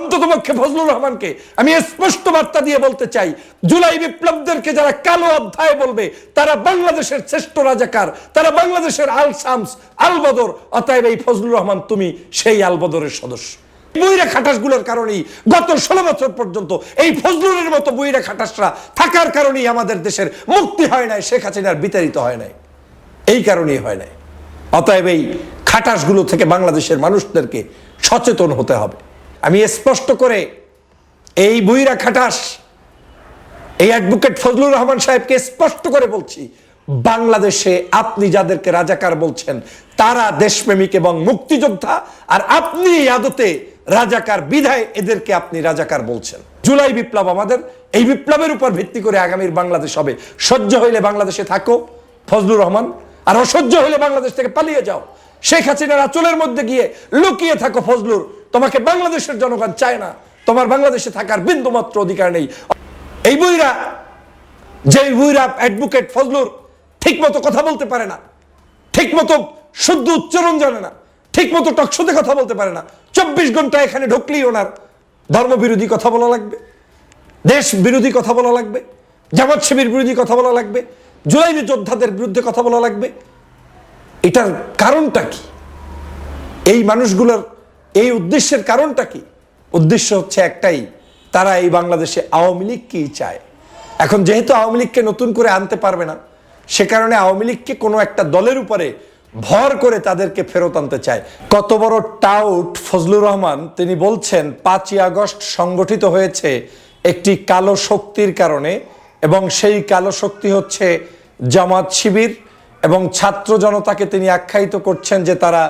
অন্ততপক্ষে ফজলুর রহমানকে আমি স্পষ্ট বার্তা দিয়ে বলতে চাই, জুলাই বিপ্লবদেরকে যারা কালো অধ্যায় বলবে, তারা বাংলাদেশের শ্রেষ্ঠ রাজাকার, তারা বাংলাদেশের আল শামস, আল বদর, অতএব এই ফজলুর রহমান তুমি সেই আল বদরের সদস্য। বইরা খাটাসগুলোর কারণেই গত ষোলো বছর পর্যন্ত এই ফজলুরের মতো বইরা খাটাসরা থাকার কারণেই আমাদের দেশের মুক্তি হয় নাই, শেখ হাসিনার বিতাড়িত হয় নাই। এই কারণেই হয় নাই। অতএব এই খাটাসগুলো থেকে বাংলাদেশের মানুষদেরকে সচেতন হতে হবে। আমি স্পষ্ট করে এই বুইরা খাটাস, এই অ্যাডভোকেট ফজলুর রহমান সাহেবকে স্পষ্ট করে বলছি, বাংলাদেশে আপনি যাদেরকে রাজাকার বলছেন, তারা দেশপ্রেমিক এবং মুক্তিযোদ্ধা, আর আপনি আদতে রাজাকার বিধায় এদেরকে আপনি রাজাকার বলছেন। জুলাই বিপ্লব আমাদের, এই বিপ্লবের উপর ভিত্তি করে আগামীর বাংলাদেশ হবে। সহ্য হইলে বাংলাদেশে থাকো, ফজলুর রহমান, আর অসহ্য হইলে বাংলাদেশ থেকে পালিয়ে যাও। শেখ হাসিনার আচলের মধ্যে গিয়ে লুকিয়ে থাকো ফজলুর তোমাকে বাংলাদেশের জনগণ চায় না। তোমার বাংলাদেশে থাকার বিন্দুমাত্র অধিকার নেই। এই বইরা যে বইরা অ্যাডভোকেট ফজলুর ঠিক মতো কথা বলতে পারে না ঠিক মতো শুদ্ধ উচ্চারণ জানে না ঠিক মতো টকশোতে কথা বলতে পারে না, চব্বিশ ঘণ্টা এখানে ঢুকলেই ওনার ধর্মবিরোধী কথা বলা লাগবে দেশ বিরোধী কথা বলা লাগবে, জামাত শিবির বিরোধী কথা বলা লাগবে জুলাই যোদ্ধাদের বিরুদ্ধে কথা বলা লাগবে। এটার কারণটা কি? এই মানুষগুলোর এই উদ্দেশ্যের কারণটা কি? উদ্দেশ্য হচ্ছে একটাই, তারা এই বাংলাদেশে আওয়ামী লীগ লীগকেই চায়? এখন যেহেতু আওয়ামী লীগকে নতুন করে আনতে পারবে না, সে কারণে আওয়ামী লীগকে কোনো একটা দলের উপরে ভর করে তাদেরকে ফেরত আনতে চায়। কত বড় টাউট ফজলুর রহমান, তিনি বলছেন, পাঁচই আগস্ট সংগঠিত হয়েছে একটি কালো শক্তির কারণে এবং সেই কালো শক্তি হচ্ছে জামাত শিবির এবং ছাত্র জনতাকে তিনি আখ্যায়িত করছেন যে তারা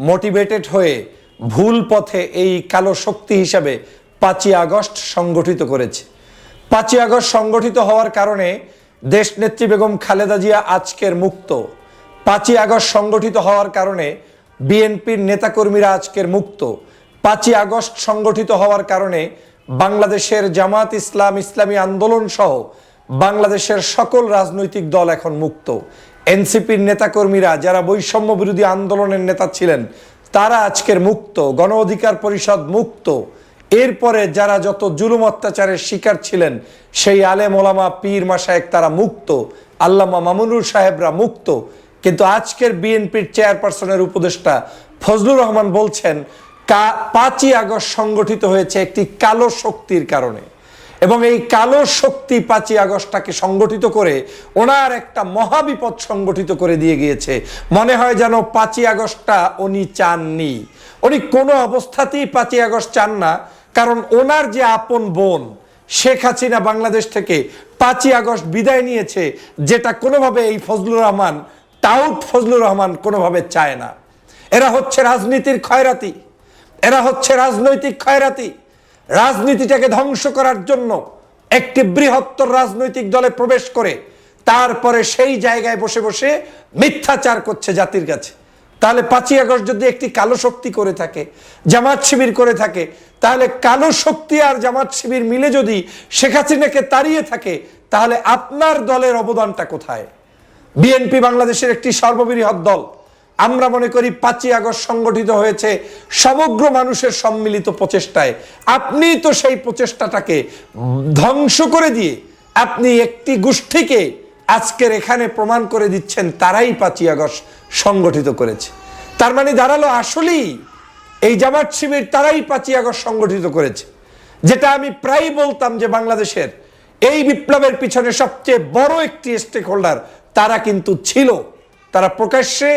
মোটিভেটেড হয়ে ভুল পথে এই কালো শক্তি হিসাবে পাঁচই আগস্ট সংগঠিত করেছে। পাঁচই আগস্ট সংগঠিত হওয়ার কারণে দেশ নেত্রী বেগম খালেদা জিয়া আজকের মুক্ত। পাঁচই আগস্ট সংগঠিত হওয়ার কারণে বিএনপির নেতাকর্মীরা আজকের মুক্ত। পাঁচই আগস্ট সংগঠিত হওয়ার কারণে বাংলাদেশের জামাত ইসলাম ইসলামী আন্দোলন সহ বাংলাদেশের সকল রাজনৈতিক দল এখন মুক্ত। এনসিপির নেতাকর্মীরা যারা বৈষম্য বিরোধী আন্দোলনের নেতা ছিলেন তারা আজকের মুক্ত, গণ অধিকার পরিষদ মুক্ত। এরপরে যারা যত জুলুম অত্যাচারের শিকার ছিলেন, সেই আলেম ওলামা পীর মাসায়েক তারা মুক্ত, আল্লামা মামুনুর সাহেবরা মুক্ত। কিন্তু আজকের বিএনপির চেয়ারপারসনের উপদেষ্টা ফজলুর রহমান বলছেন পাঁচই আগস্ট সংগঠিত হয়েছে একটি কালো শক্তির কারণে। এবং এই কালো শক্তি পাঁচই আগস্টটাকে সংগঠিত করে ওনার একটা মহাবিপদ সংগঠিত করে দিয়ে গিয়েছে। মনে হয় যেন পাঁচই আগস্টটা উনি চাননি। উনি কোনো অবস্থাতেই পাঁচই আগস্ট চান না, কারণ ওনার যে আপন বোন, শেখ হাসিনা বাংলাদেশ থেকে পাঁচই আগস্ট বিদায় নিয়েছে, যেটা কোনোভাবে এই ফজলুর রহমান টাউট ফজলুর রহমান কোনোভাবে চায় না। এরা হচ্ছে রাজনীতির ক্ষয়রাতি। এরা হচ্ছে রাজনৈতিক ক্ষয়রাতি। রাজনীতিটাকে ধ্বংস করার জন্য একটি বৃহত্তর রাজনৈতিক দলে প্রবেশ করে তারপরে সেই জায়গায় বসে বসে মিথ্যাচার করছে জাতির কাছে। তাহলে পাঁচই আগস্ট যদি একটি কালো শক্তি করে থাকে, জামাত শিবির করে থাকে, তাহলে কালো শক্তি আর জামাত শিবির মিলে যদি শেখ হাসিনাকে তাড়িয়ে থাকে, তাহলে আপনার দলের অবদানটা কোথায়? বিএনপি বাংলাদেশের একটি সর্ববৃহৎ দল। আমরা মনে করি পাঁচই আগস্ট সংগঠিত হয়েছে সমগ্র মানুষের সম্মিলিত প্রচেষ্টায়। আপনি তো সেই প্রচেষ্টাটাকে ধ্বংস করে দিয়ে আপনি একটি গোষ্ঠীকে আজকের এখানে প্রমাণ করে দিচ্ছেন, তারাই পাঁচই আগস্ট সংগঠিত করেছে। তার মানে দাঁড়াল আসলেই এই জামাত শিবির তারাই পাঁচই আগস্ট সংগঠিত করেছে। যেটা আমি প্রায় বলতাম যে বাংলাদেশের এই বিপ্লবের পিছনে সবচেয়ে বড় একটি স্টেক হোল্ডার তারা কিন্তু ছিল। তারা প্রকাশ্যে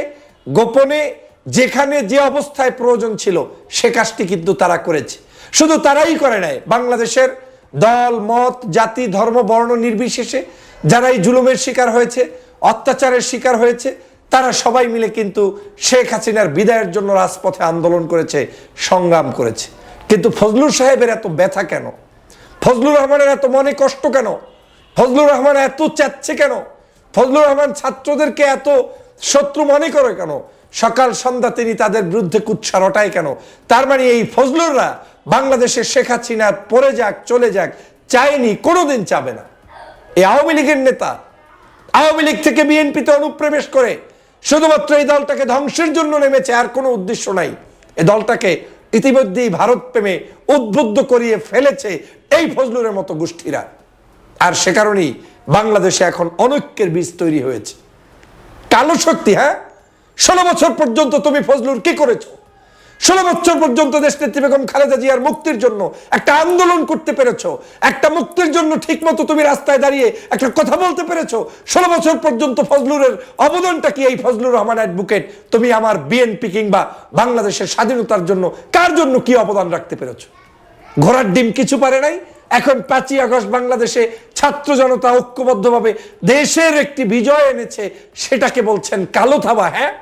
গোপনে যেখানে যে অবস্থায় প্রয়োজন ছিল, সে কাজটি কিন্তু তারা করেছে। শুধু তারাই করে নাই, বাংলাদেশের দল, মত, জাতি, ধর্ম, বর্ণ নির্বিশেষে যারা এই জুলুমের শিকার হয়েছে, অত্যাচারের শিকার হয়েছে, তারা সবাই মিলে কিন্তু শেখ হাসিনার বিদায়ের জন্য রাজপথে আন্দোলন করেছে, সংগ্রাম করেছে। কিন্তু ফজলুর সাহেবের এত ব্যথা কেন? ফজলুর রহমানের এত মনে কষ্ট কেন? ফজলুর রহমান এত চাচ্ছে কেন? ফজলুর রহমান ছাত্রদেরকে এত শত্রু মনে করে কেন? সকাল সন্ধ্যা তিনি তাদের বিরুদ্ধে কুৎসা রটায় কেন? তার মানে এই ফজলুররা বাংলাদেশের শেখ হাসিনা পড়ে যাক, চলে যাক, চায়নি, কোনোদিন চাবে না। এই আওয়ামী লীগের নেতা আওয়ামী লীগ থেকে বিএনপিতে অনুপ্রবেশ করে শুধুমাত্র এই দলটাকে ধ্বংসের জন্য নেমেছে, আর কোনো উদ্দেশ্য নাই। এ দলটাকে ইতিমধ্যেই ভারত প্রেমে উদ্বুদ্ধ করিয়ে ফেলেছে এই ফজলুরের মতো গোষ্ঠীরা। আর সে কারণেই বাংলাদেশে এখন অনৈক্যের বীজ তৈরি হয়েছে। কালো শক্তি হ্যাঁ? ষোলো বছর পর্যন্ত তুমি ফজলুর কি করেছ? ষোলো বছর পর্যন্ত দেশ নেত্রী বেগম খালেদা জিয়ার মুক্তির জন্য একটা আন্দোলন করতে পেরেছ, একটা মুক্তির জন্য ঠিক মতো তুমি রাস্তায় দাঁড়িয়ে একটা কথা বলতে পেরেছ। ষোলো বছর পর্যন্ত ফজলুরের অবদানটা কি এই ফজলুর রহমান অ্যাডভোকেট তুমি আমার বিএনপি কিংবা বাংলাদেশের স্বাধীনতার জন্য কার জন্য কি অবদান রাখতে পেরেছ? ঘোড়ার ডিম কিছু পারে নাই। এখন পাঁচই আগস্ট বাংলাদেশে ছাত্র জনতা ঐক্যবদ্ধভাবে দেশের একটি বিজয় এনেছে, সেটাকে বলছেন কালো থাবা হ্যাঁ?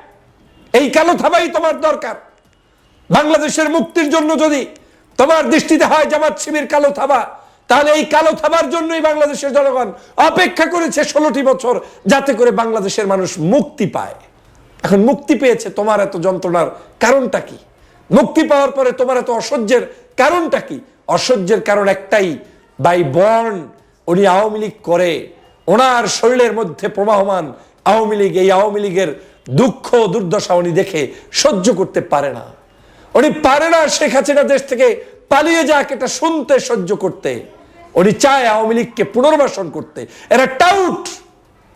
এই কালো থাবাই তোমার দরকার। বাংলাদেশের মুক্তির জন্য যদি তোমার দৃষ্টিতে হয় জামাত শিবির কালো থাবা, তাহলে এই কালো থাবার জন্যই বাংলাদেশের জনগণ অপেক্ষা করেছে ষোলোটি বছর যাতে করে বাংলাদেশের মানুষ মুক্তি পায়। এখন মুক্তি পেয়েছে তোমার এত যন্ত্রণার কারণটা কি? মুক্তি পাওয়ার পরে তোমার এত অসহ্যের কারণটা কি? অসহ্যের কারণ একটাই বাই বর্ন উনি আওয়ামী লীগ করে, ওনার শরীরের মধ্যে প্রবাহমান আওয়ামী লীগ, এই আওয়ামী লীগের দুঃখ, দুর্দশা উনি দেখে সহ্য করতে পারে না। উনি পারে না শেখ হাসিনা দেশ থেকে পালিয়ে যাক এটা শুনতে, সহ্য করতে। উনি চায় আওয়ামী লীগকে পুনর্বাসন করতে। এরা টাউট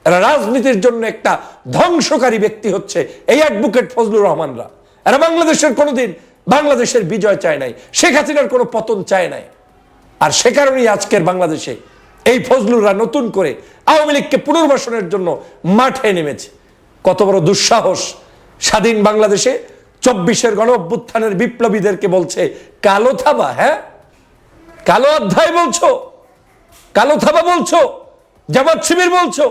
এরা রাজনীতির জন্য একটা ধ্বংসকারী ব্যক্তি হচ্ছে এই অ্যাডভোকেট ফজলুর রহমানরা। এরা বাংলাদেশের কোনোদিন বাংলাদেশের বিজয় চায় নাই, শেখ হাসিনার কোনো পতন চায় নাই। আর সে কারণেই আজকের বাংলাদেশে এই ফজলুররা নতুন করে আওয়ামী লীগকে পুনর্বাসনের জন্য মাঠে নেমেছে। কত বড় দুঃসাহস। স্বাধীন বাংলাদেশে চব্বিশের গণ অভ্যুত্থানের বিপ্লবীদেরকে বলছে, কালো থাবা হ্যাঁ? কালো অধ্যায় বলছো? কালো থাবা বলছো? জামাত শিবির বলছো?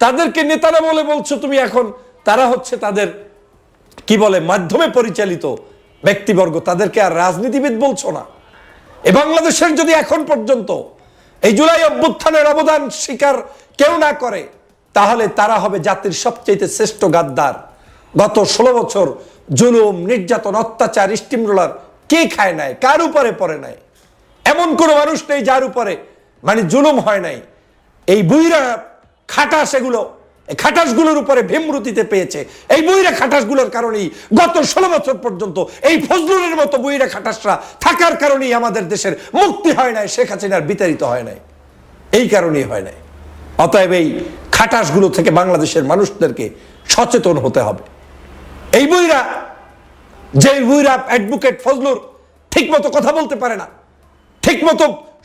তাদেরকে নেতারা বলে বলছো তুমি এখন, তারা হচ্ছে তাদের, কি বলে, মাধ্যমে পরিচালিত ব্যক্তিবর্গ, তাদেরকে আর রাজনীতিবিদ বলছো না। এ বাংলাদেশের যদি এখন পর্যন্ত এই জুলাই অভ্যুত্থানের অবদান স্বীকার কেউ না করে, তাহলে তারা হবে জাতির সবচেয়ে শ্রেষ্ঠ গাদ্দার। গত ষোলো বছর জুলুম, নির্যাতন, অত্যাচার, স্টিমরোলার কে খায় নাই? কার উপরে পড়ে নাই? এমন কোনো মানুষ নেই যার উপরে মানে জুলুম হয় নাই। এই বুইরা খাটাস এগুলো এই খাটাসগুলোর উপরে ভীমরুতিতে পেয়েছে। এই বইরা খাটাসগুলোর কারণেই গত ষোলো বছর পর্যন্ত এই ফজলুরের মতো বইরা খাটাসরা থাকার কারণেই আমাদের দেশের মুক্তি হয় নাই, শেখ হাসিনার বিতাড়িত হয় নাই। এই কারণেই হয় নাই। অতএব এই খাটাসগুলো থেকে বাংলাদেশের মানুষদেরকে সচেতন হতে হবে। এই বইরা, যে বইরা অ্যাডভোকেট ফজলুর ঠিক মতো কথা বলতে পারে না ঠিক মতো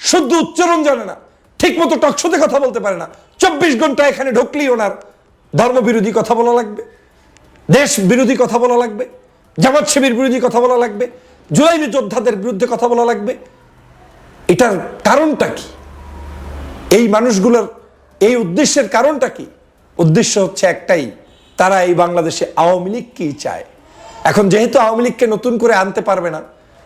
শুদ্ধ উচ্চারণ জানে না ঠিক মতো টকশোতে কথা বলতে পারে না, চব্বিশ ঘণ্টা এখানে ঢুকলেই ওনার ধর্মবিরোধী কথা বলা লাগবে দেশ বিরোধী কথা বলা লাগবে জামাত শিবির বিরোধী কথা বলা লাগবে জুলাই যোদ্ধাদের বিরুদ্ধে কথা বলা লাগবে। এটার কারণটা কি? এই মানুষগুলোর এই উদ্দেশ্যের কারণটা কি? উদ্দেশ্য হচ্ছে একটাই, তারা এই বাংলাদেশে আওয়ামী লীগ লীগকেই চায়? এখন যেহেতু আওয়ামী লীগকে নতুন করে আনতে পারবে না,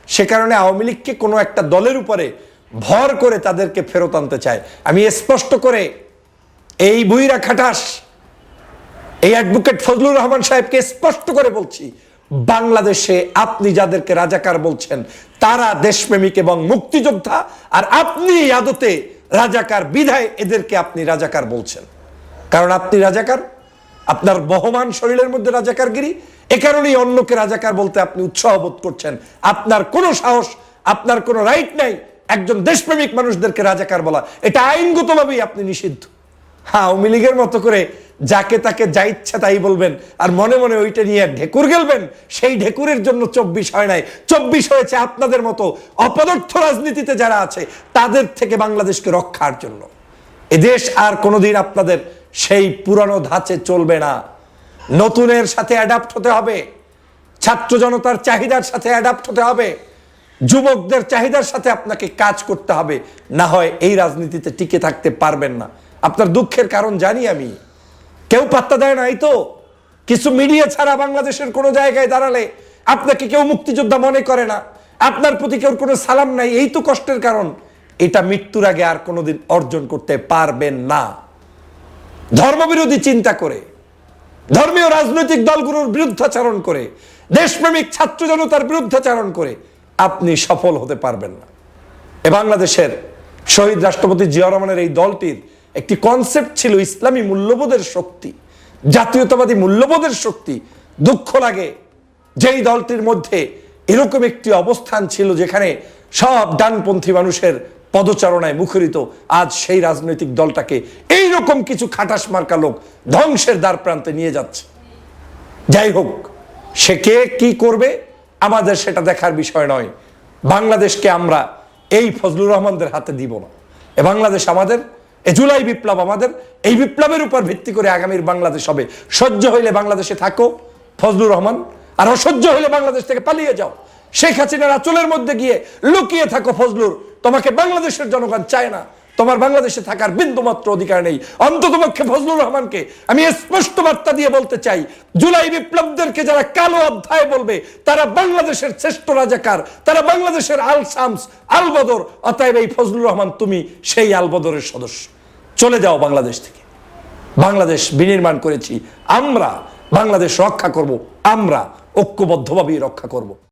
সে কারণে আওয়ামী লীগকে কোনো একটা দলের উপরে ভর করে তাদেরকে ফেরত আনতে চায়। আমি স্পষ্ট করে, এই বুইরা খাটাস এই অ্যাডভোকেট ফজলুর রহমান সাহেবকে স্পষ্ট করে বলছি, বাংলাদেশে আপনি যাদেরকে রাজাকার বলছেন, তারা দেশপ্রেমিক এবং মুক্তিযোদ্ধা, আর আপনি আদতে রাজাকার বিধায় এদেরকে আপনি রাজাকার বলছেন। কারণ আপনি রাজাকার, আপনার বহমান শরীরের মধ্যে রাজাকারগিরি, এ কারণেই অন্যকে রাজাকার বলতে আপনি উৎসাহ বোধ করছেন। আপনার কোনো সাহস, আপনার কোনো রাইট নাই একজন দেশপ্রেমিক মানুষদেরকে রাজাকার বলা। এটা আইনগতভাবেই আপনি নিষিদ্ধ। হ্যাঁ আওয়ামী লীগের মতো করে যাকে তাকে যা ইচ্ছা তাই বলবেন। আর মনে মনে ওইটা নিয়ে ঢেকুর গেলবেন, সেই ঢেকুরের জন্য চব্বিশ হয় নাই। চব্বিশ হয়েছে আপনাদের মতো অপদার্থ রাজনীতিতে যারা আছে, তাদের থেকে বাংলাদেশকে রক্ষার জন্য। এদেশ আর কোনোদিন আপনাদের সেই পুরানো ধাঁচে চলবে না। নতুনের সাথে অ্যাডাপ্ট হতে হবে। ছাত্র জনতার চাহিদার সাথে অ্যাডাপ্ট হতে হবে। যুবকদের চাহিদার সাথে আপনাকে কাজ করতে হবে। না হয় এই রাজনীতিতে টিকে থাকতে পারবেন না। আপনার দুঃখের কারণ জানি আমি। কেউ পাত্তা দেয় নাই তো? কিছু মিডিয়া ছাড়া বাংলাদেশের কোনো জায়গায় দাঁড়ালে আপনাকে কেউ মুক্তিযোদ্ধা মনে করে না। আপনার প্রতি কেউ কোনো সালাম নাই, এই তো কষ্টের কারণ। এটা মৃত্যুর আগে আর কোনোদিন অর্জন করতে পারবেন না। ধর্মবিরোধী চিন্তা করে, ধর্মীয় রাজনৈতিক দলগুলোর বিরুদ্ধাচারণ করে, দেশপ্রেমিক ছাত্র জনতার বিরুদ্ধাচারণ করে আপনি সফল হতে পারবেন না। এ বাংলাদেশের শহীদ রাষ্ট্রপতি জিয়া রহমানের এই দলটির একটি কনসেপ্ট ছিল ইসলামী মূল্যবোধের শক্তি, জাতীয়তাবাদী মূল্যবোধের শক্তি। দুঃখ লাগে যেই দলটির মধ্যে এরকম একটি অবস্থান ছিল যেখানে সব ডানপন্থী মানুষের পদচারণায় মুখরিত। আজ সেই রাজনৈতিক দলটাকে এইরকম কিছু খাটাস মার্কা লোক ধ্বংসের দ্বার প্রান্তে নিয়ে যাচ্ছে। যাই হোক, সে কে কি করবে আমাদের সেটা দেখার বিষয় নয়। বাংলাদেশকে আমরা এই ফজলুর রহমানদের হাতে দিব না। এ বাংলাদেশ আমাদের এ জুলাই বিপ্লব আমাদের, এই বিপ্লবের উপর ভিত্তি করে আগামীর বাংলাদেশ হবে। সহ্য হইলে বাংলাদেশে থাকো, ফজলুর রহমান। আর অসহ্য হইলে বাংলাদেশ থেকে পালিয়ে যাও। শেখ হাসিনার আচলের মধ্যে গিয়ে লুকিয়ে থাকো ফজলুর। তোমাকে বাংলাদেশের জনগণ চায় না। তোমার বাংলাদেশে থাকার বিন্দুমাত্র অধিকার নেই। অন্ততপক্ষে ফজলুর রহমানকে আমি স্পষ্ট বার্তা দিয়ে বলতে চাই, জুলাই বিপ্লবদেরকে যারা কালো অধ্যায় বলবে, তারা বাংলাদেশের শ্রেষ্ঠ রাজাকার, তারা বাংলাদেশের আল শামস, আল বদর, অতএব এই ফজলুর রহমান তুমি সেই আল বদরের সদস্য। চলে যাও বাংলাদেশ থেকে। বাংলাদেশ বিনির্মাণ করেছি, আমরা বাংলাদেশ রক্ষা করব, আমরা ঐক্যবদ্ধভাবেই রক্ষা করব।